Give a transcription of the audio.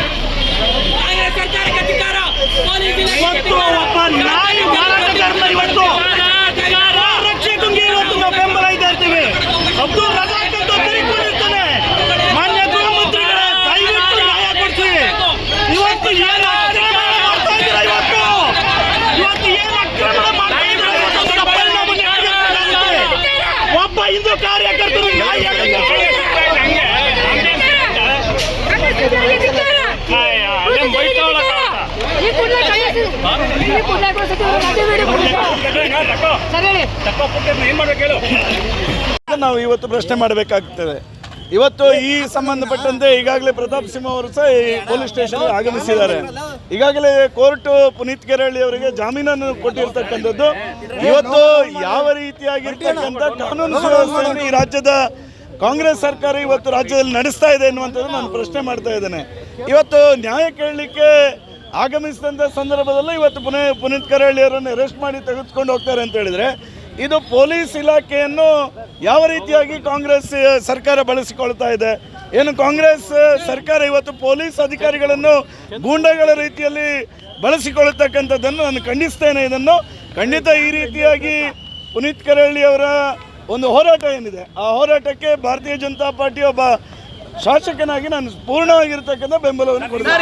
ಕಾಂಗ್ರೆಸ್ ಸರ್ಕಾರಕ್ಕೆ ಅಧಿಕಾರ ಪೊಲೀಸ್ ಇವತ್ತು ಒಬ್ಬ ನಾಯಿ ಮಾರಾಟಗಾರನ ಇವತ್ತು ರಕ್ಷಕಂಗೆ ಇವತ್ತು ನಾವು ಬೆಂಬಲ ಇದ್ದ ಇರ್ತೀವಿ ಅಬ್ದುಲ್ ರಜಾಕ್ ಅಂತ ತಿರುಗಿಕೊಂಡಿರ್ತಾನೆ ಮಾನ್ಯ ಗೃಹ ಮಂತ್ರಿಗಳೇ ದಯವಿಟ್ಟು ನ್ಯಾಯ ಕೊಡ್ಸಿ ಇವತ್ತು ಏನು ಅಕ್ರಮ ಮಾಡ್ತಾ ಇದ್ದೀರಾ ಇವತ್ತು ಇವತ್ತು ಏನು ಅಕ್ರಮ ಮಾಡ್ತಾ ಇದ್ದೀರಾ ಇವತ್ತು ಅದರ ಪರಿಣಾಮ ಎದುರಿಸಬೇಕಾಗುತ್ತೆ. ಹಿಂದೂ ಕಾರ್ಯಕರ್ತರು ನಾವು ಇವತ್ತು ಪ್ರಶ್ನೆ ಮಾಡಬೇಕಾಗ್ತದೆ ಇವತ್ತು ಈ ಸಂಬಂಧಪಟ್ಟಂತೆ ಈಗಾಗಲೇ ಪ್ರತಾಪ್ ಸಿಂಹ ಅವರು ಸಹ ಈ ಪೊಲೀಸ್ ಸ್ಟೇಷನ್ ಆಗಮಿಸಿದ್ದಾರೆ. ಈಗಾಗಲೇ ಕೋರ್ಟ್ ಪುನೀತ್ ಕೆರಳಿ ಅವರಿಗೆ ಜಾಮೀನನ್ನು ಕೊಟ್ಟಿರ್ತಕ್ಕಂಥದ್ದು. ಇವತ್ತು ಯಾವ ರೀತಿಯಾಗಿರ್ತಕ್ಕಂಥ ಕಾನೂನು ಸುವ್ಯವಸ್ಥೆಯನ್ನು ಈ ರಾಜ್ಯದ ಕಾಂಗ್ರೆಸ್ ಸರ್ಕಾರ ಇವತ್ತು ರಾಜ್ಯದಲ್ಲಿ ನಡೆಸ್ತಾ ಇದೆ ಎನ್ನುವಂಥದ್ದು ನಾನು ಪ್ರಶ್ನೆ ಮಾಡ್ತಾ ಇದ್ದೇನೆ. ಇವತ್ತು ನ್ಯಾಯ ಕೇಳಲಿಕ್ಕೆ ಆಗಮಿಸಿದಂಥ ಸಂದರ್ಭದಲ್ಲೇ ಇವತ್ತು ಪುನಃ ಪುನೀತ್ ಕರಳ್ಳಿ ಅವರನ್ನು ಅರೆಸ್ಟ್ ಮಾಡಿ ತೆಗೆದುಕೊಂಡು ಹೋಗ್ತಾರೆ ಅಂತ ಹೇಳಿದ್ರೆ ಇದು ಪೊಲೀಸ್ ಇಲಾಖೆಯನ್ನು ಯಾವ ರೀತಿಯಾಗಿ ಕಾಂಗ್ರೆಸ್ ಸರ್ಕಾರ ಬಳಸಿಕೊಳ್ತಾ ಇದೆ? ಏನು ಕಾಂಗ್ರೆಸ್ ಸರ್ಕಾರ ಇವತ್ತು ಪೊಲೀಸ್ ಅಧಿಕಾರಿಗಳನ್ನು ಗೂಂಡಗಳ ರೀತಿಯಲ್ಲಿ ಬಳಸಿಕೊಳ್ಳತಕ್ಕಂಥದ್ದನ್ನು ನಾನು ಖಂಡಿಸ್ತೇನೆ. ಇದನ್ನು ಖಂಡಿತ ಈ ರೀತಿಯಾಗಿ ಪುನೀತ್ ಕರಳ್ಳಿ ಅವರ ಒಂದು ಹೋರಾಟ ಏನಿದೆ, ಆ ಹೋರಾಟಕ್ಕೆ ಭಾರತೀಯ ಜನತಾ ಪಾರ್ಟಿ ಒಬ್ಬ ಶಾಸಕನಾಗಿ ನಾನು ಪೂರ್ಣವಾಗಿರ್ತಕ್ಕಂಥ ಬೆಂಬಲವನ್ನು ಕೊಡ್ತೇನೆ.